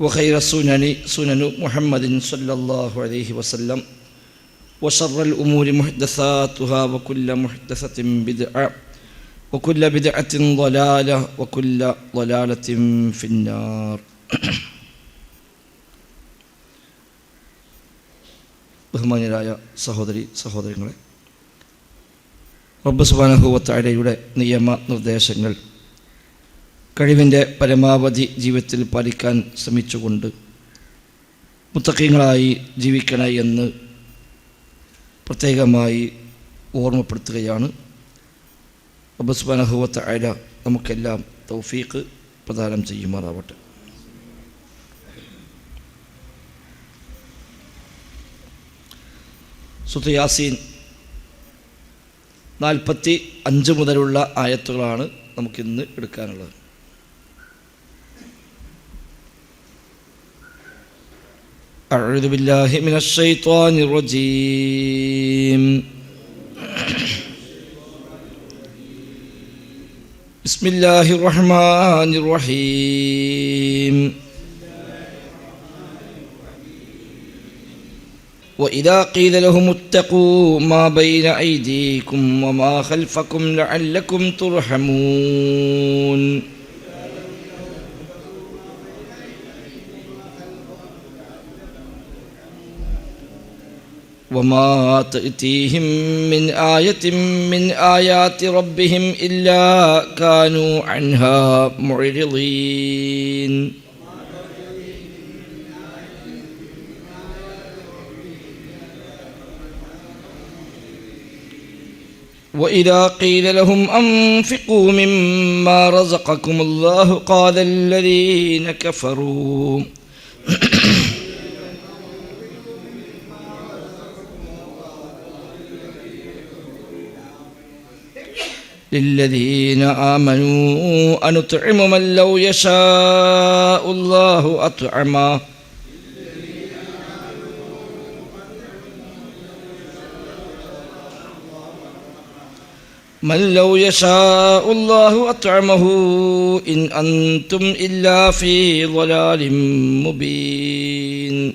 وخير السنن سنن محمد صلى الله عليه وسلم وشر الأمور محدثاتها وكل محدثة بدعة وكل بدعة ضلالة وكل ضلالة في النار ബഹുമാന്യരായ സഹോദരി സഹോദരങ്ങളെ റബ്ബ് സുബാനഹുവത്താഴയുടെ നിയമ നിർദ്ദേശങ്ങൾ കഴിവിന്റെ പരമാവധി ജീവിതത്തിൽ പാലിക്കാൻ ശ്രമിച്ചുകൊണ്ട് മുത്തക്കീങ്ങളായി ജീവിക്കണേ എന്ന് പ്രത്യേകമായി ഓർമ്മപ്പെടുത്തുകയാണ്. റബ്ബ് അയല നമുക്കെല്ലാം തൗഫീഖ് പ്രദാനം ചെയ്യുമാറാവട്ടെ. സുത്ത് യാസീൻ നാൽപ്പത്തി അഞ്ച് മുതലുള്ള ആയത്തുകളാണ് നമുക്കിന്ന് എടുക്കാനുള്ളത്. أعوذ بالله من الشيطان الرجيم. بسم الله الرحمن الرحيم. وإذا قيل لهم اتقوا ما بين أيديكم وما خلفكم لعلكم ترحمون. وما تأتيهم من آية من آيات ربهم إلا كانوا عنها معرضين. وإذا قيل لهم أنفقوا مما رزقكم الله قال الذين كفروا للذين آمنوا أنطعم من لو يشاء الله أطعمه من لو يشاء الله أطعمه إن أنتم إلا في ضلال مبين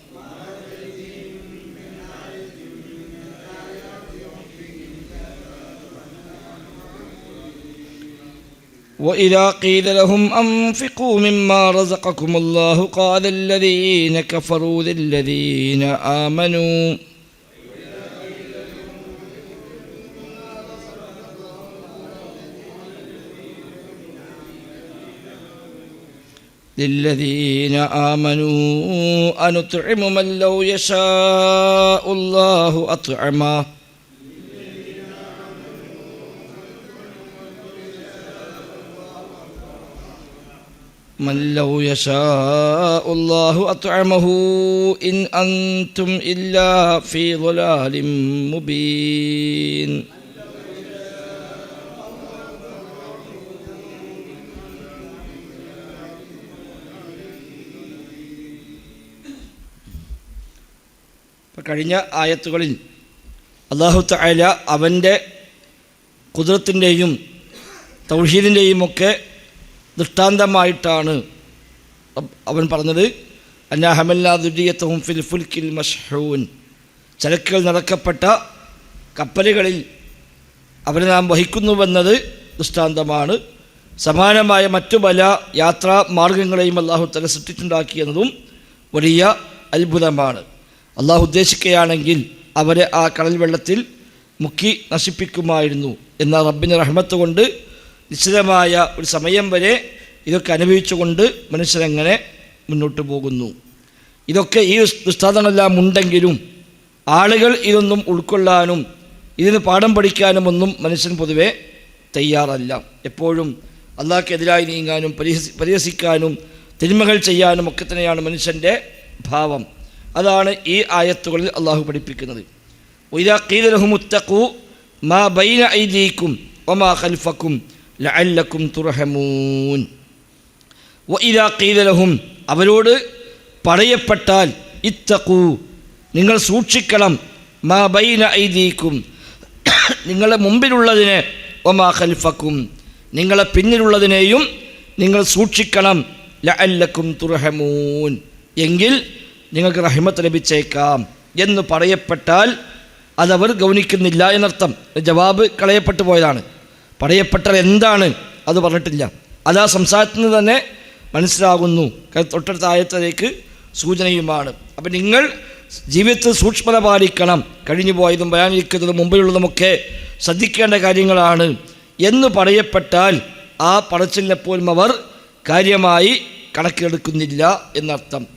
وإذا قيل لهم أنفقوا مما رزقكم الله قال الذين كفروا للذين آمنوا. للذين آمنوا أنطعم من لو يشاء الله أطعمه من لو يشاء الله أطعمه إن أنتم إلا في ضلال مبين ഇപ്പം കഴിഞ്ഞ ആയത്തുകളിൽ അള്ളാഹു തആല അവൻ്റെ കുതിരത്തിൻ്റെയും തൗഹീദിൻ്റെയും ഒക്കെ ദൃഷ്ടാന്തമായിട്ടാണ് അവൻ പറഞ്ഞത്. അന്നാഹമല്ലാദുരിയത്തവും ഫിൽ ഫുൽക്കിൽ ചരക്കുകൾ നടക്കപ്പെട്ട കപ്പലുകളിൽ അവരെ നാം വഹിക്കുന്നുവെന്നത് ദൃഷ്ടാന്തമാണ്. സമാനമായ മറ്റു പല യാത്രാ മാർഗങ്ങളെയും അള്ളാഹു തല സൃഷ്ടിച്ചുണ്ടാക്കിയെന്നതും വലിയ അത്ഭുതമാണ്. അള്ളാഹു ഉദ്ദേശിക്കുകയാണെങ്കിൽ അവരെ ആ കടൽ വെള്ളത്തിൽ മുക്കി നശിപ്പിക്കുമായിരുന്നു എന്നാൽ റബ്ബിന്റെ റഹ്മത്ത് കൊണ്ട് നിശ്ചിതമായ ഒരു സമയം വരെ ഇതൊക്കെ അനുഭവിച്ചുകൊണ്ട് മനുഷ്യരങ്ങനെ മുന്നോട്ട് പോകുന്നു. ഇതൊക്കെ ഈ ദുസ്താദങ്ങളെല്ലാം ഉണ്ടെങ്കിലും ആളുകൾ ഇതൊന്നും ഉൾക്കൊള്ളാനും ഇതിന് പാഠം പഠിക്കാനും ഒന്നും മനുഷ്യൻ പൊതുവെ തയ്യാറല്ല. എപ്പോഴും അള്ളാഹ്ക്കെതിരായി നീങ്ങാനും പരിഹസി പരിഹസിക്കാനും തിന്മകൾ ചെയ്യാനും ഒക്കെ തന്നെയാണ് മനുഷ്യന്റെ ഭാവം. അതാണ് ഈ ആയത്തുകളിൽ അള്ളാഹു പഠിപ്പിക്കുന്നത്. ഒയ്താഖീലഹുമുത്തഖു മാ ബൈന ഐദീക്കും ഒമാ ഖൽഫക്കും. ലഅല്ലക്കും തുറഹമൂൻ വഇദാ കീലലഹും അവരോട് പറയപ്പെട്ടാൽ ഇത്തഖൂ നിങ്ങൾ സൂക്ഷിക്കണം. മാ ബൈന ഐദീക്കും നിങ്ങളുടെ മുമ്പിലുള്ളതിനെ ഒമാ ഖൽഫക്കും നിങ്ങളെ പിന്നിലുള്ളതിനെയും നിങ്ങൾ സൂക്ഷിക്കണം. ലഅല്ലക്കും തുറഹമൂൻ എങ്കിൽ നിങ്ങൾക്ക് റഹിമത്ത് ലഭിച്ചേക്കാം എന്ന് പറയപ്പെട്ടാൽ അതവർ ഗൗനിക്കുന്നില്ല എന്നർത്ഥം. ജവാബ് കളയപ്പെട്ടു പോയതാണ്. പറയപ്പെട്ടാൽ എന്താണ് അത് പറഞ്ഞിട്ടില്ല. അത് ആ സംസാരത്തിൽ നിന്ന് തന്നെ മനസ്സിലാകുന്നു. തൊട്ടടുത്ത ആയത്തിലേക്ക് സൂചനയുമാണ്. അപ്പം നിങ്ങൾ ജീവിതത്തിൽ സൂക്ഷ്മത പാലിക്കണം. കഴിഞ്ഞു പോയതും വരാനിരിക്കുന്നതും മുമ്പിലുള്ളതുമൊക്കെ ശ്രദ്ധിക്കേണ്ട കാര്യങ്ങളാണ്. എന്ന് പറയപ്പെട്ടാൽ ആ പറച്ചിലിനെപ്പോലും അവർ കാര്യമായി കണക്കിലെടുക്കുന്നില്ല എന്നർത്ഥം.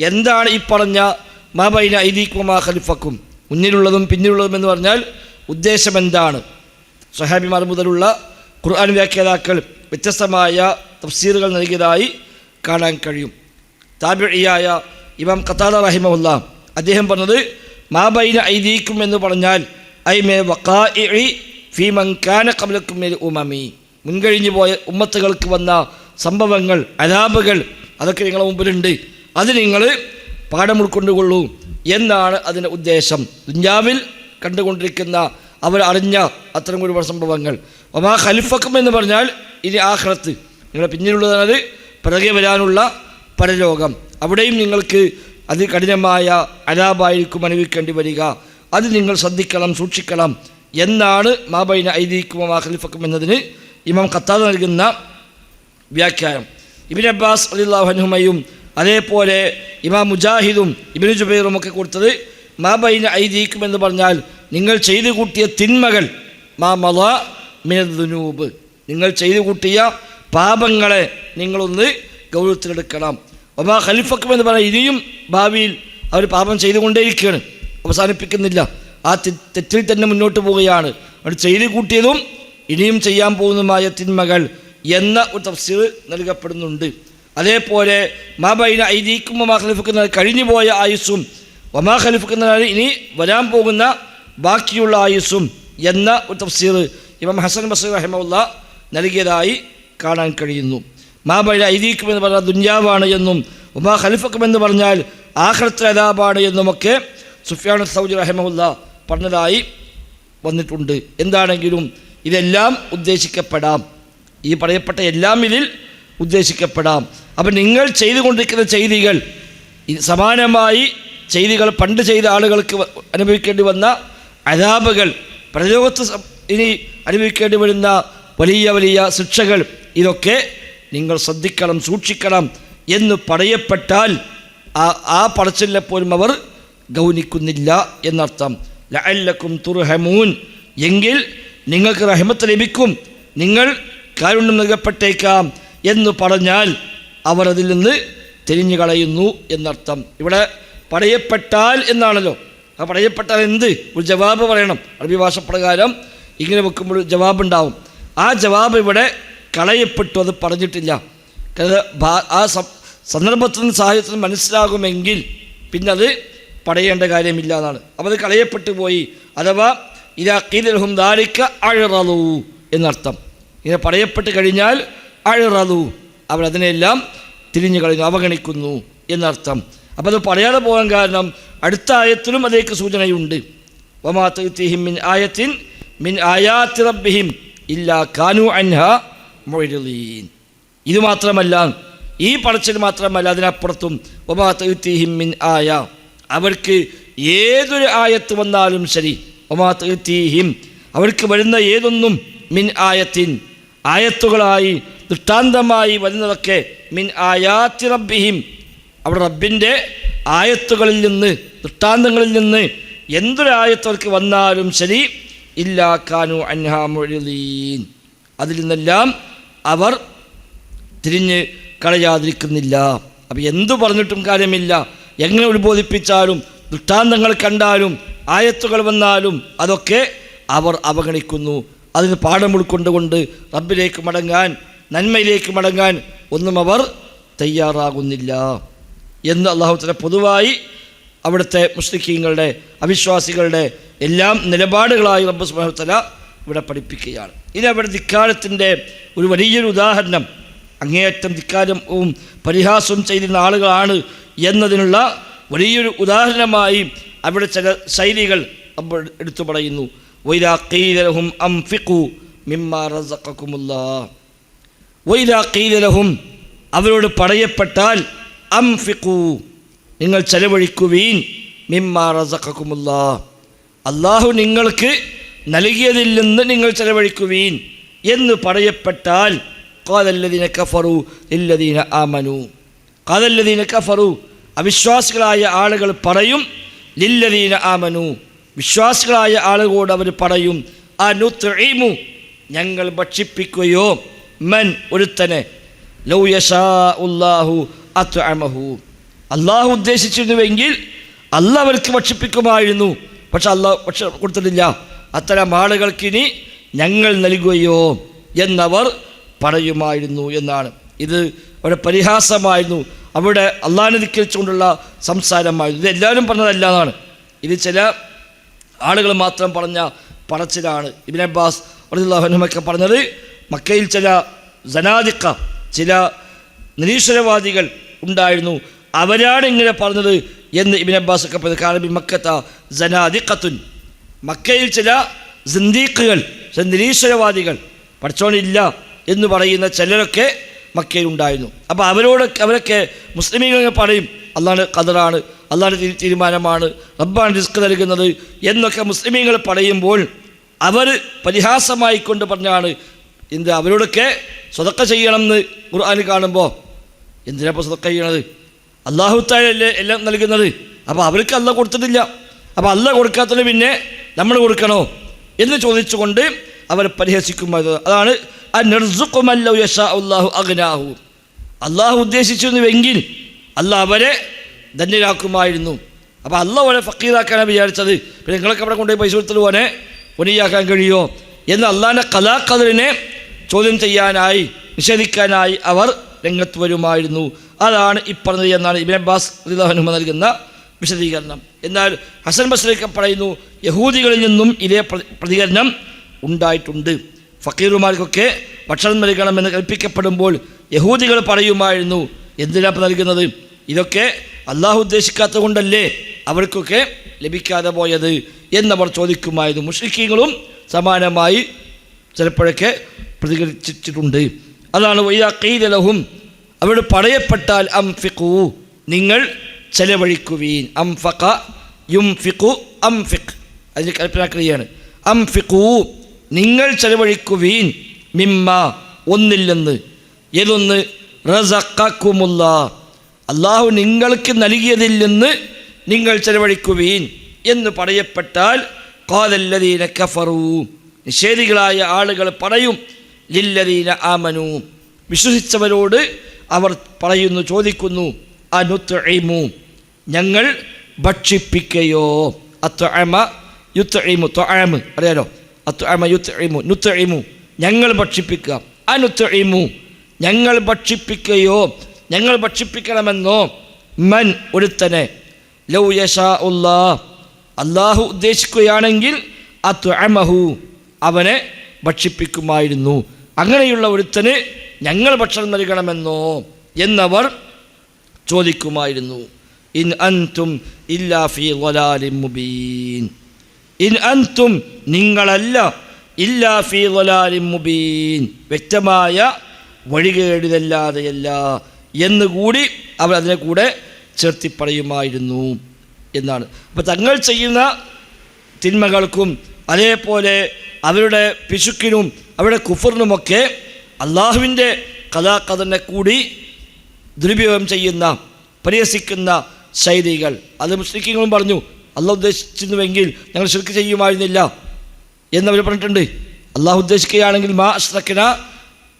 എന്താണ് ഈ പറഞ്ഞ മാബൈന ഐദീക്കുമാ ഖലിഫക്കും? മുന്നിലുള്ളതും പിന്നിലുള്ളതും എന്ന് പറഞ്ഞാൽ ഉദ്ദേശം എന്താണ്? സഹാബിമാർ മുതലുള്ള ഖുർആൻ വ്യാഖ്യാതാക്കൾ വ്യത്യസ്തമായ തഫ്സീറുകൾ നൽകിയതായി കാണാൻ കഴിയും. താബിഴിയായ ഇമാം ഖത്താദ റഹിമുല്ല അദ്ദേഹം പറഞ്ഞത് മാബൈന ഐദീക്കും എന്ന് പറഞ്ഞാൽ ഐ മേ വക്കാഇ ഫി മങ്കാന കബലക്കും മേൽ ഉമമി. മുൻകഴിഞ്ഞു പോയ ഉമ്മത്തുകൾക്ക് വന്ന സംഭവങ്ങൾ അലാപകൾ അതൊക്കെ നിങ്ങളെ മുമ്പിലുണ്ട്. അത് നിങ്ങൾ പാഠം ഉൾക്കൊണ്ടുകൊള്ളൂ എന്നാണ് അതിന്റെ ഉദ്ദേശം. ദുഞ്ഞാവിൽ കണ്ടുകൊണ്ടിരിക്കുന്ന അവർ അറിഞ്ഞ അത്തരം ഒരുപാട് സംഭവങ്ങൾ. ഒമാ ഖലിഫക്കും എന്ന് പറഞ്ഞാൽ ഇനി ആഹ്റത്ത് നിങ്ങളുടെ പിന്നിലുള്ളതാണ് പിറകെ വരാനുള്ള പരലോകം. അവിടെയും നിങ്ങൾക്ക് അതികഠിനമായ അലാബായിരിക്കും അനുഭവിക്കേണ്ടി വരിക. അത് നിങ്ങൾ ശ്രദ്ധിക്കണം സൂക്ഷിക്കണം എന്നാണ് മാബൈന ഐദീക്കും മാ ഖലിഫക്കും എന്നതിന് ഇമാം ഖത്താദ് നൽകുന്ന വ്യാഖ്യാനം. ഇബിൻ അബ്ബാസ് അലിള്ളാഹുഹുമയും അതേപോലെ ഇമാം മുജാഹിദും ഇബിൻ ജുബൈറും ഒക്കെ കൊടുത്തത് മാബൈന ഐദീക്കും എന്ന് പറഞ്ഞാൽ നിങ്ങൾ ചെയ്തു കൂട്ടിയ തിന്മകൾ മാ മല മിനദുനൂബ് നിങ്ങൾ ചെയ്തു കൂട്ടിയ പാപങ്ങളെ നിങ്ങളൊന്ന് ഗൗരവത്തിലെടുക്കണം. ഒമാ ഖലിഫക്കും എന്ന് പറഞ്ഞാൽ ഇനിയും ഭാവിയിൽ അവർ പാപം ചെയ്തുകൊണ്ടേയിരിക്കുകയാണ്. അവസാനിപ്പിക്കുന്നില്ല. ആ തെറ്റിൽ തന്നെ മുന്നോട്ട് പോവുകയാണ്. അവർ ചെയ്തു കൂട്ടിയതും ഇനിയും ചെയ്യാൻ പോകുന്നതുമായ തിന്മകൾ എന്ന ഒരു തഫ്സീർ നൽകപ്പെടുന്നുണ്ട്. അതേപോലെ മാബൈന ഐദീക്കും ഒമാ ഖലിഫക്കുന്ന കഴിഞ്ഞു പോയ ആയുസ്സും ഒമാ ഖലിഫക്കുന്ന ഇനി വരാൻ പോകുന്ന ബാക്കിയുള്ള ആയുസ്സും എന്ന ഒരു തഫ്സീർ ഇമാം ഹസൻ ബസീർ റഹിമുള്ള നൽകിയതായി കാണാൻ കഴിയുന്നു. മാബൈന ഐദീക്കും എന്ന് പറഞ്ഞാൽ ദുഞ്ഞാവാണ് എന്നും ഉമാ ഖലിഫക്കും എന്ന് പറഞ്ഞാൽ ആഹ്റത്ത് അതാബാണ് എന്നുമൊക്കെ സുഫിയാൻ സൗദി റഹമുല്ല പറഞ്ഞതായി വന്നിട്ടുണ്ട്. എന്താണെങ്കിലും ഇതെല്ലാം ഉദ്ദേശിക്കപ്പെടാം. ഈ പറയപ്പെട്ട എല്ലാം ഇതിൽ ഉദ്ദേശിക്കപ്പെടാം. അപ്പം നിങ്ങൾ ചെയ്തുകൊണ്ടിരിക്കുന്ന ചെയ്തികൾ സമാനമായി ചെയ്തികൾ പണ്ട് ചെയ്ത ആളുകൾക്ക് അനുഭവിക്കേണ്ടി വന്ന അതാപകൾ പ്രലോകത്ത് ഇനി അനുഭവിക്കേണ്ടി വരുന്ന വലിയ വലിയ ശിക്ഷകൾ ഇതൊക്കെ നിങ്ങൾ ശ്രദ്ധിക്കണം സൂക്ഷിക്കണം എന്ന് പറയപ്പെട്ടാൽ ആ ആ പടച്ചിലെ പോലും അവർ ഗൗനിക്കുന്നില്ല എന്നർത്ഥം. ലഅല്ലക്കും തുർഹമൂൻ. എങ്കിൽ നിങ്ങൾക്ക് റഹ്മത്ത് ലഭിക്കും നിങ്ങൾ കാരുണ്യം നൽകപ്പെട്ടേക്കാം എന്ന് പറഞ്ഞാൽ അവർ അതിൽ നിന്ന് തിരിഞ്ഞു കളയുന്നു എന്നർത്ഥം. ഇവിടെ പറയപ്പെട്ടാൽ എന്നാണല്ലോ. ആ പറയപ്പെട്ടാൽ എന്ത് ഒരു ജവാബ് പറയണം. അറബി ഭാഷ പ്രകാരം ഇങ്ങനെ വെക്കുമ്പോൾ ജവാബുണ്ടാവും. ആ ജവാബ് ഇവിടെ കളയപ്പെട്ടു അത് പറഞ്ഞിട്ടില്ല. ആ സന്ദർഭത്തിനും സാഹചര്യത്തിനും മനസ്സിലാകുമെങ്കിൽ പിന്നെ അത് പറയേണ്ട കാര്യമില്ല എന്നാണ്. അപ്പോൾ അത് കളയപ്പെട്ടു പോയി. അഥവാ ഇതാ കീലഹും ദാരിക്ക അഴറലു എന്നർത്ഥം. ഇങ്ങനെ പറയപ്പെട്ട് കഴിഞ്ഞാൽ അഴറലു. അവരതിനെല്ലാം തിരിഞ്ഞു കളയുന്നു അവഗണിക്കുന്നു എന്നർത്ഥം. അപ്പോൾ അത് പറയാതെ പോകാൻ കാരണം അടുത്ത ആയത്തിലും അതേക്ക് സൂചനയുണ്ട്. വമാ തഅ്തീഹിം മിൻ ആയത്തിൻ മിൻ ആയാത്തി റബ്ബിഹിം ഇല്ലാ കാനു അൻഹ മൊഴിലീൻ ഇത് മാത്രമല്ല ഈ പറച്ചിൽ മാത്രമല്ല അതിനപ്പുറത്തും വമാ തഅ്തീഹിം മിൻ ആയ. അവർക്ക് ഏതൊരു ആയത്ത് വന്നാലും ശരി ഒമാ തീഹിം അവർക്ക് വരുന്ന ഏതൊന്നും മിൻ ആയത്തിൻ ആയത്തുകളായി ദൃഷ്ടാന്തമായി വരുന്നതൊക്കെ മിൻ ആയാത്തി റബ്ബിഹിം. അവിടെ റബ്ബിന്റെ ആയത്തുകളിൽ നിന്ന് ദൃഷ്ടാന്തങ്ങളിൽ നിന്ന് എന്തൊരായത്തവർക്ക് വന്നാലും ശരി ഇല്ലാ കാനു അൻഹാമൊഴിലീൻ അതിൽ നിന്നെല്ലാം അവർ തിരിഞ്ഞ് കളയാതിരിക്കുന്നില്ല. അപ്പം എന്തു പറഞ്ഞിട്ടും കാര്യമില്ല. എങ്ങനെ ഉത്ബോധിപ്പിച്ചാലും ദൃഷ്ടാന്തങ്ങൾ കണ്ടാലും ആയത്തുകൾ വന്നാലും അതൊക്കെ അവർ അവഗണിക്കുന്നു. അതിന് പാഠം ഉൾക്കൊണ്ടുകൊണ്ട് റബ്ബിലേക്ക് മടങ്ങാൻ നന്മയിലേക്ക് മടങ്ങാൻ ഒന്നും അവർ തയ്യാറാകുന്നില്ല. എന്ന് അള്ളാഹുത്തല പൊതുവായി അവിടുത്തെ മുസ്ലിഖീങ്ങളുടെ അവിശ്വാസികളുടെ എല്ലാം നിലപാടുകളായി റബ്ബ് സുബാഹുത്തല ഇവിടെ പഠിപ്പിക്കുകയാണ്. ഇനി അവിടെ ധിക്കാരത്തിന്റെ ഒരു വലിയൊരു ഉദാഹരണം അങ്ങേയറ്റം ധിക്കാരവും പരിഹാസവും ചെയ്തിരുന്ന ആളുകളാണ് എന്നതിനുള്ള വലിയൊരു ഉദാഹരണമായി അവിടെ ചില ശൈലികൾ എടുത്തു പറയുന്നു. വൈരാഖീലഹും അംഫിഖു അം ഫിഖു മിമ്മ റസഖക്കുമുല്ലാ. വൈരാ കീലഹും അവരോട് പറയപ്പെട്ടാൽ അം ഫിഖു നിങ്ങൾ ചെലവഴിക്കുവീൻ. മിമ്മാ അള്ളാഹു നിങ്ങൾക്ക് നൽകിയതിൽ നിന്ന് നിങ്ങൾ ചെലവഴിക്കുവീൻ എന്ന് പറയപ്പെട്ടാൽ കാതല്ലദീന കഫറു ഇല്ലദീന ആമനു. കാതല്ലദീന കഫറു അവിശ്വാസികളായ ആളുകൾ പറയും ലില്ലദീന ആമനു. വിശ്വാസികളായ ആളുകളോട് അവർ പറയും അനുത്ഇമു ഞങ്ങൾ ഭക്ഷിപ്പിക്കുകയോ? മൻ ഒരുത്തനെ ലൗ ഉല്ലാഹു അത്അമഹു അള്ളാഹു ഉദ്ദേശിച്ചിരുന്നുവെങ്കിൽ അല്ല അവർക്ക് ഭക്ഷിപ്പിക്കുമായിരുന്നു. പക്ഷെ അള്ളാഹ് പക്ഷെ കൊടുത്തിട്ടില്ല. അത്തരം ആളുകൾക്കിനി ഞങ്ങൾ നൽകുകയോ എന്നവർ പറയുമായിരുന്നു എന്നാണ്. ഇത് അവിടെ പരിഹാസമായിരുന്നു. അവിടെ അള്ളാഹിനെ ധിക്കരിച്ചുകൊണ്ടുള്ള സംസാരമായിരുന്നു. ഇത് എല്ലാവരും പറഞ്ഞതല്ല എന്നാണ്. ഇത് ചില ആളുകൾ മാത്രം പറഞ്ഞ പറച്ചിലാണ്. ഇബിൻ അബ്ബാസ് അള്ളാഹുനുമൊക്കെ പറഞ്ഞത് മക്കയിൽ ചില ജനാദിക്ക ചില നിരീശ്വരവാദികൾ ഉണ്ടായിരുന്നു. അവരാണ് ഇങ്ങനെ പറഞ്ഞത് എന്ന് ഇബിൻ അബ്ബാസ് ഒക്കെ പറഞ്ഞത്. കാരണം മക്കത്ത ജനാദിക്കത്തുൻ മക്കയിൽ ചില സിന്ദീഖുകൾ ചില നിരീശ്വരവാദികൾ പഠിച്ചോണില്ല എന്ന് പറയുന്ന ചിലരൊക്കെ മക്കയിൽ ഉണ്ടായിരുന്നു. അപ്പോൾ അവരോട് അവരൊക്കെ മുസ്ലിമീങ്ങൾ പറയും അള്ളാഹ് ഖദറാണ് അള്ളാഹ് തീരുമാനമാണ് റബ്ബാണ് റിസ്ക് നൽകുന്നത് എന്നൊക്കെ മുസ്ലിമീങ്ങൾ പറയുമ്പോൾ അവർ പരിഹാസമായിക്കൊണ്ട് പറഞ്ഞാണ് എന്ത് അവരോടൊക്കെ സ്വതക്ക ചെയ്യണം എന്ന് ഖുർആാന് കാണുമ്പോൾ എന്തിനാപ്പോൾ സ്വതക്ക ചെയ്യണത്? അള്ളാഹു താഴല്ലേ എല്ലാം നൽകുന്നത്. അപ്പോൾ അവർക്ക് അല്ല കൊടുത്തിട്ടില്ല. അപ്പോൾ അല്ല കൊടുക്കാത്തതിന് പിന്നെ നമ്മൾ കൊടുക്കണോ? എന്ന് ചോദിച്ചുകൊണ്ട് അവർ പരിഹസിക്കുമ്പോൾ അതാണ് ആ നിർസുക്കുമല്ലോ യശ അള്ളാഹു അഗ്നാഹു. അള്ളാഹു ഉദ്ദേശിച്ചിരുന്നുവെങ്കിൽ അല്ല അവരെ ധന്യരാക്കുമായിരുന്നു. അപ്പോൾ അല്ല അവരെ ഫക്കീറാക്കാനാണ് വിചാരിച്ചത്. പിന്നെ നിങ്ങളൊക്കെ അവിടെ കൊണ്ടുപോയി പൈസ കൊടുത്തിട്ട് പോനെ പൊനിയാക്കാൻ കഴിയുമോ എന്ന് അള്ളാഹിന്റെ കലാകതിരിനെ ചോദ്യം ചെയ്യാനായി നിഷേധിക്കാനായി അവർ രംഗത്ത് വരുമായിരുന്നു അതാണ് ഇപ്പറഞ്ഞത് പറഞ്ഞത് എന്നാണ് ഇബിൻ അബ്ബാസ് റിദാഹനുമ നൽകുന്ന വിശദീകരണം. എന്നാൽ ഹസൻ ബസ്രൊക്കെ പറയുന്നു യഹൂദികളിൽ നിന്നും ഇതേ പ്രതികരണം ഉണ്ടായിട്ടുണ്ട്. ഫക്കീറുമാർക്കൊക്കെ ഭക്ഷണം നൽകണമെന്ന് കൽപ്പിക്കപ്പെടുമ്പോൾ യഹൂദികൾ പറയുമായിരുന്നു എന്തിനാണ് നൽകുന്നത്? ഇതൊക്കെ അള്ളാഹു ഉദ്ദേശിക്കാത്തത് കൊണ്ടല്ലേ അവർക്കൊക്കെ ലഭിക്കാതെ പോയത് എന്നവർ ചോദിക്കുമായിരുന്നു. മുഷ്രിഖീങ്ങളും സമാനമായി ചിലപ്പോഴൊക്കെ പ്രതികരിച്ചിട്ടുണ്ട്. അതാണ് വൈദാഖീലഹും അവിടെ പറയപ്പെട്ടാൽ അം ഫിഖു നിങ്ങൾ ചെലവഴിക്കുവീൻ. അം ഫഖ യും ഫിഖു അം ഫിഖ് അതിന് കൽപ്പനാക്രിയയാണ് അം ഫിഖു നിങ്ങൾ ചെലവഴിക്കുവീൻ. മിമ്മ ഒന്നില്ലെന്ന്. ഏതൊന്ന്? റസഖക്കുമുള്ള അള്ളാഹു നിങ്ങൾക്ക് നൽകിയതിൽ നിന്ന് നിങ്ങൾ ചെലവഴിക്കുവീൻ എന്ന് പറയപ്പെട്ടാൽ കാതല്ലതീന കഫറു. നിഷേധികളായ ആളുകൾ പറയും ലില്ലതീന ആമനു. വിശ്വസിച്ചവരോട് അവർ പറയുന്നു ചോദിക്കുന്നു അനുത്ഇമു ഞങ്ങൾ ഭക്ഷിപ്പിക്കയോ? അത്അമ യുത്ഇമു ത്വഅമ്. അറിയാലോ? അത്അമ നുത്ത് നുത്ഇമു ഞങ്ങൾ ഭക്ഷിപ്പിക്കുക. അനുത്ഇമു ഞങ്ങൾ ഭക്ഷിപ്പിക്കുകയോ ഞങ്ങൾ ഭക്ഷിപ്പിക്കണമെന്നോ? മൻ ഒരുത്തനെ ലൗ യശാ ഉല്ലാ അള്ളാഹു ഉദ്ദേശിക്കുകയാണെങ്കിൽ അത്അമഹു അവനെ ഭക്ഷിപ്പിക്കുമായിരുന്നു. അങ്ങനെയുള്ള ഒരുത്തന് ഞങ്ങൾ ഭക്ഷണം നൽകണമെന്നോ എന്നവർ ചോദിക്കുമായിരുന്നു. ഇൻ അൻതും ഇല്ലാ ഫി വലാലി മുബീൻ. ഇൻ അൻതും നിങ്ങളല്ല ഇല്ലാ ഫി വലാലി മുബീൻ. വ്യക്തമായ വഴികേടിതല്ലാതെയല്ല എന്നുകൂടി അവർ അതിനെ കൂടെ ചേർത്തി പറയുമായിരുന്നു എന്നാണ്. അപ്പോൾ തങ്ങൾ ചെയ്യുന്ന തിന്മകൾക്കും അതേപോലെ അവരുടെ പിശുക്കിനും അവരുടെ കുഫറിനുമൊക്കെ അള്ളാഹുവിന്റെ കഥാകഥനെ കൂടി ദുരുപയോഗം ചെയ്യുന്ന പരിഹസിക്കുന്ന ശൈലികൾ. അത് മുസ്ലിങ്ങളും പറഞ്ഞു അള്ളാഹ് ഉദ്ദേശിച്ചിരുന്നുവെങ്കിൽ ഞങ്ങൾ ശിർക്ക് ചെയ്യുമായിരുന്നില്ല എന്നവർ പറഞ്ഞിട്ടുണ്ട്. അള്ളാഹു ഉദ്ദേശിക്കുകയാണെങ്കിൽ മാ അഷ്റക്കന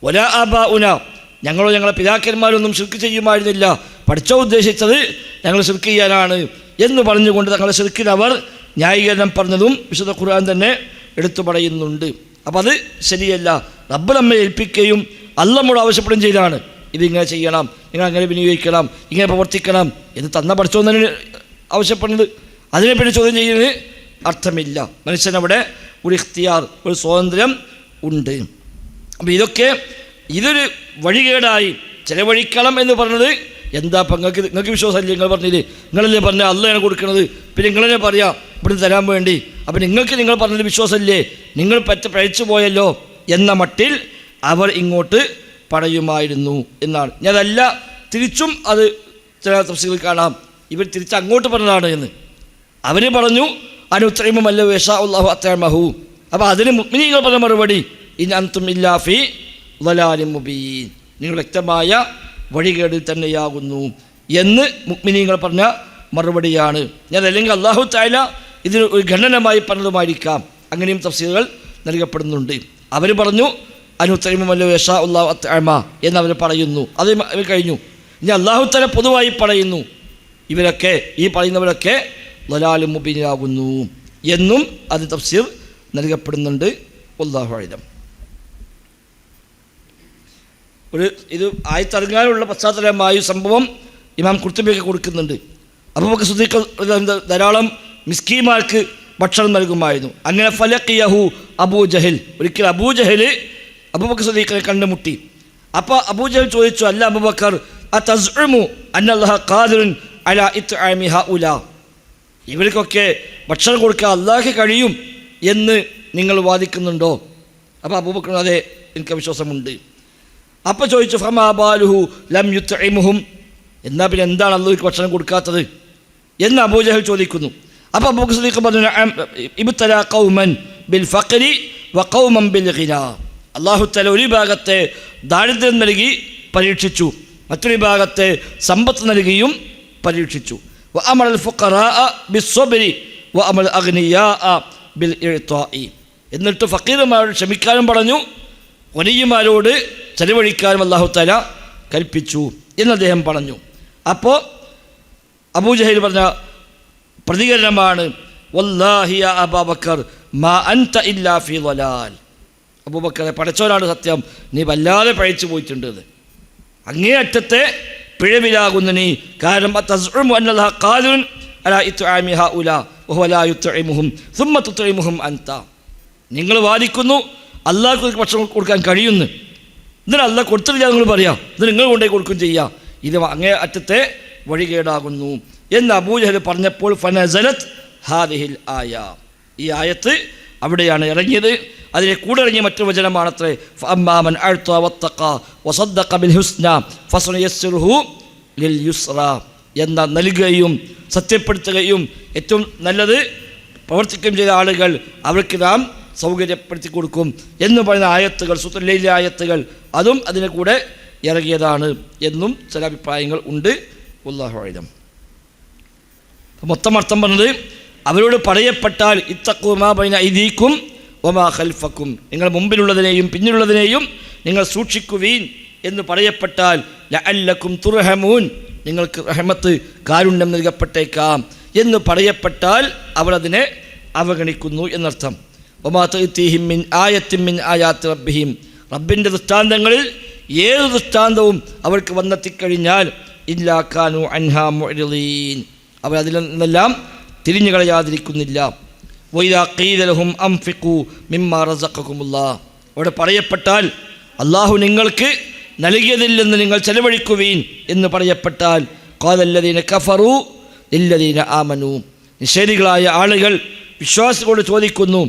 ഒരാ ആബ ഉന ഞങ്ങളോ ഞങ്ങളെ പിതാക്കന്മാരൊന്നും ശിർക്ക് ചെയ്യുമായിരുന്നില്ല. പഠിച്ചോ ഉദ്ദേശിച്ചത് ഞങ്ങൾ ശിർക്ക് ചെയ്യാനാണ് എന്ന് പറഞ്ഞുകൊണ്ട് തങ്ങളെ ശിർക്കിൽ അവർ ന്യായീകരണം പറഞ്ഞതും വിശുദ്ധ ഖുർആൻ തന്നെ എടുത്തു പറയുന്നുണ്ട്. അപ്പം അത് ശരിയല്ല. റബ്ബ് നമ്മെ ഏൽപ്പിക്കുകയും അല്ല നമ്മോട് ആവശ്യപ്പെടുകയും ചെയ്താണ്. ഇതിങ്ങനെ ചെയ്യണം നിങ്ങൾ അങ്ങനെ വിനിയോഗിക്കണം ഇങ്ങനെ പ്രവർത്തിക്കണം എന്ന് തന്ന പഠിച്ചോ തന്നെ ആവശ്യപ്പെടുന്നത്. അതിനെപ്പറ്റി ചോദ്യം ചെയ്യുന്നത് അർത്ഥമില്ല. മനുഷ്യനവിടെ ഒരു ഇഖ്തിയാർ ഒരു സ്വാതന്ത്ര്യം ഉണ്ട്. അപ്പോൾ ഇതൊക്കെ ഇതൊരു വഴികേടായി. ചെലവഴിക്കണം എന്ന് പറഞ്ഞത് എന്താ അപ്പം നിങ്ങൾക്ക് നിങ്ങൾക്ക് വിശ്വാസമല്ലേ? നിങ്ങൾ പറഞ്ഞില്ലേ നിങ്ങളല്ലേ പറഞ്ഞ അല്ലയാണ് കൊടുക്കുന്നത് പിന്നെ നിങ്ങളെന്നെ പറയാം ഇവിടെ തരാൻ വേണ്ടി. അപ്പം നിങ്ങൾക്ക് നിങ്ങൾ പറഞ്ഞത് വിശ്വാസമല്ലേ? നിങ്ങൾ പറ്റ പഴിച്ചു പോയല്ലോ എന്ന മട്ടിൽ അവർ ഇങ്ങോട്ട് പറയുമായിരുന്നു എന്നാണ്. ഞാൻ അതല്ല തിരിച്ചും അത് ചില തഫ്സീലിൽ കാണാം. ഇവർ തിരിച്ച് അങ്ങോട്ട് പറഞ്ഞതാണ് എന്ന്. അവർ പറഞ്ഞു അനുത്രയമല്ല വേഷ ഉള്ളാഹു അത്തമഹു അപ്പോൾ അതിന് മുഗ്മിനികൾ പറഞ്ഞ മറുപടി ഇൻ അന്തും ഇല്ലാഫി വലാലി മുബീൻ. നിങ്ങൾ വ്യക്തമായ വഴികേടിൽ തന്നെയാകുന്നു എന്ന് മുക്മിനീങ്ങൾ പറഞ്ഞ മറുപടിയാണ്. ഞാൻ അല്ലെങ്കിൽ അള്ളാഹു തായാല ഇതിന് ഒരു ഖണ്ഡനമായി പറഞ്ഞതുമായിരിക്കാം. അങ്ങനെയും തഫ്സീലുകൾ നൽകപ്പെടുന്നുണ്ട്. അവർ പറഞ്ഞു അനുത്തരിമല്ലോ യഷാ ഉള്ളാഹു അത്തമ എന്ന് അവർ പറയുന്നു. അത് കഴിഞ്ഞു. ഇനി അള്ളാഹു തല പൊതുവായി പറയുന്നു ഇവരൊക്കെ ഈ പറയുന്നവരൊക്കെ ലലാലും മുബീനാകുന്നു എന്നും അത് തഫ്സീർ നൽകപ്പെടുന്നുണ്ട്. ഉള്ളാഹു ആയുധം ഒരു ഇത് ആയിത്തിറങ്ങാനുള്ള പശ്ചാത്തലമായ സംഭവം ഇമാം കുർത്തുബിയൊക്കെ കൊടുക്കുന്നുണ്ട്. അപ്പോൾ സുദ്ദീഖ് ധാരാളം മിസ്കീമാർക്ക് ഭക്ഷണം നൽകുമായിരുന്നു. അങ്ങനെ ഫലക്കിയഹു അബൂ ജഹൽ. ഒരിക്കൽ അബൂ ജഹൽ അബൂബക്കർ സുദ്ദീഖിനെ കണ്ടുമുട്ടി അപ്പോൾ അബൂ ജഹൽ ചോദിച്ചു അല്ല അബൂബക്കർ അ തസ്ഉമു അന്നല്ലാഹ ഖാദിറുൻ അലാ ഇത്ആമി ഉല ഇവർക്കൊക്കെ ഭക്ഷണം കൊടുക്കാൻ അള്ളാഹ് കഴിയും എന്ന് നിങ്ങൾ വാദിക്കുന്നുണ്ടോ? അപ്പോൾ അബൂബക്കർ അതെ എനിക്ക് വിശ്വാസമുണ്ട് അപ്പോൾ ചോദിച്ചു ഫമാബാലുഹു ലം യുത്തൈമുഹും എന്നാൽ പിന്നെ എന്താണ് അള്ളാഹുക്ക് ഭക്ഷണം കൊടുക്കാത്തത്? എന്ന് അബൂജഹൽ ചോദിക്കുന്നു. അപ്പോൾ അബൂഖ് സദീഖ് പറഞ്ഞു ഇബുത്തല കൗമൻ ബിൽ ഫഖരി വ ഖൗമൻ ബിൽ ഹിന അള്ളാഹു തല ഒരു ഭാഗത്തെ ദാരിദ്ര്യം നൽകി പരീക്ഷിച്ചു. മറ്റൊരു ഭാഗത്തെ സമ്പത്ത് നൽകിയും പരീക്ഷിച്ചു. വ അമൽ ബിസ്സബ്രി വ അമൽ അഗ്നിയാ ബിൽ എന്നിട്ട് ഫക്കീർമാരോട് ക്ഷമിക്കാനും പറഞ്ഞു. വനിയന്മാരോട് ചെലവഴിക്കാനും അള്ളാഹു തല കൽപ്പിച്ചു എന്ന് അദ്ദേഹം പറഞ്ഞു. അപ്പോൾ അബൂജഹൽ പറഞ്ഞ പ്രതികരണമാണ് വല്ലാഹിയ മാ അൻത ഇല്ലാ അബൂബക്കറെ പടച്ചോനാണ് സത്യം നീ വല്ലാതെ പഴിച്ചു പോയിട്ടുണ്ട് അങ്ങേ അറ്റത്തെ പിഴവിലാകുന്ന നീ കാരണം നിങ്ങൾ വാദിക്കുന്നു അള്ളാഹുക്ക് ഭക്ഷണം കൊടുക്കാൻ കഴിയുന്നു. ഇതിന് അല്ല കൊടുത്തില്ല നിങ്ങൾ പറയാം. ഇത് നിങ്ങൾ കൊണ്ടുപോയി കൊടുക്കും ചെയ്യാം. ഇത് അങ്ങേ അറ്റത്തെ വഴികേടാകുന്നു. എന്ന് അബൂജഹൽ പറഞ്ഞപ്പോൾ ഫനസലത്ത് ഹാദിഹിൽ ആയ. ഈ ആയത്ത് അവിടെയാണ് ഇറങ്ങിയത്. അതിനെ കൂടെ ഇറങ്ങിയ മറ്റൊരു വചനമാണത്രേ അമ്മാമൻ എന്ന നൽകുകയും സത്യപ്പെടുത്തുകയും ഏറ്റവും നല്ലത് പ്രവർത്തിക്കുകയും ചെയ്ത ആളുകൾ അവർക്ക് നാം സൗകര്യപ്പെടുത്തി കൊടുക്കും എന്ന് പറയുന്ന ആയത്തുകൾ സുത്തല്ലയിലെ ആയത്തുകൾ അതും അതിനെ കൂടെ ഇറങ്ങിയതാണ് എന്നും ചില അഭിപ്രായങ്ങൾ ഉണ്ട്. ഉല്ലാഹുദം മൊത്തം അർത്ഥം പറഞ്ഞത് അവരോട് പറയപ്പെട്ടാൽ ഇത്തക്കുമാ ബൈന ഐദീക്കും ഒമാ ഖൽഫക്കും. നിങ്ങൾ മുമ്പിലുള്ളതിനെയും പിന്നിലുള്ളതിനെയും നിങ്ങൾ സൂക്ഷിക്കുവീൻ എന്ന് പറയപ്പെട്ടാൽ ലഅല്ലക്കും തുർഹമൂൻ. നിങ്ങൾക്ക് റഹമത്ത് കാരുണ്യം നൽകപ്പെട്ടേക്കാം എന്ന് പറയപ്പെട്ടാൽ അവർ അതിനെ അവഗണിക്കുന്നു എന്നർത്ഥം. ഒമാ മിൻ റബ്ബിന്റെ ദൃഷ്ടാന്തങ്ങളിൽ ഏത് ദൃഷ്ടാന്തവും അവർക്ക് വന്നെത്തിക്കഴിഞ്ഞാൽ ഇല്ലാക്കാനു അൻഹാ മൊഴലീൻ അവർ അതിൽ നിന്നെല്ലാം തിരിഞ്ഞു കളയാതിരിക്കുന്നില്ല വൈദാഖീദലഹും അംഫിഖു മിമ്മാ റസഖക്കുമുള്ള അവിടെ പറയപ്പെട്ടാൽ അള്ളാഹു നിങ്ങൾക്ക് നൽകിയതില്ലെന്ന് നിങ്ങൾ ചെലവഴിക്കുവീൻ എന്ന് പറയപ്പെട്ടാൽ ഖാലല്ലദീന കഫറു ഇല്ലതീന ആമനു. നിഷേധികളായ ആളുകൾ വിശ്വാസികളോട് ചോദിക്കുന്നു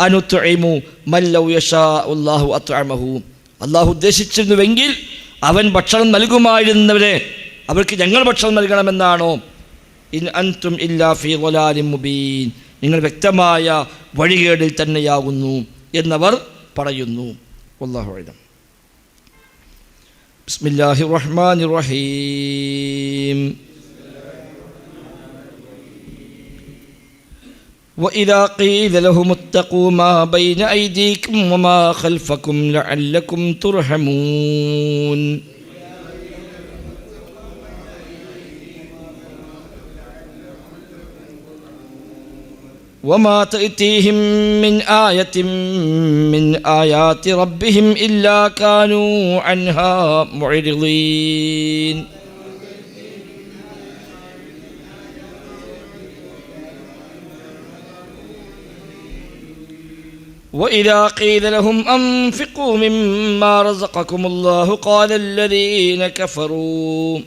അനുത്തുഇമു മല്ലൗ യശാ അല്ലാഹു അത്അമഹു. അള്ളാഹു ഉദ്ദേശിച്ചിരുന്നുവെങ്കിൽ അവൻ ഭക്ഷണം നൽകുമായിരുന്നവരെ അവർക്ക് ഞങ്ങൾ ഭക്ഷണം നൽകണമെന്നാണോ? ഇൻ അൻതും ഇല്ലാ ഫി ഗുലാലി മുബീൻ. നിങ്ങൾ വ്യക്തമായ വഴികേടിൽ തന്നെയാകുന്നു എന്നവർ പറയുന്നു. അള്ളാഹു അഴുതം ബിസ്മില്ലാഹി റഹ്മാൻ റഹീം. وإذا قيل لهم اتقوا ما بين أيديكم وما خلفكم لعلكم ترحمون. وما تأتيهم من آية من آيات ربهم إلا كانوا عنها معرضين. وإذا قيل لهم أنفقوا مما رزقكم الله قال الذين كفروا.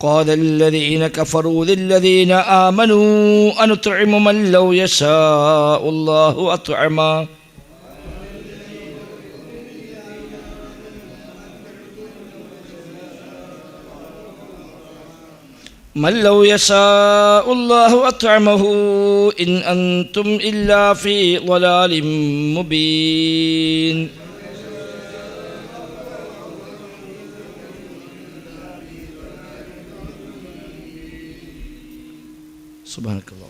قال الذين كفروا للذين آمنوا أنطعم من لو يشاء الله أطعمه من لو يشاء الله أطعمه إن أنتم إلا في ضلال مبين. سبحانك اللهم.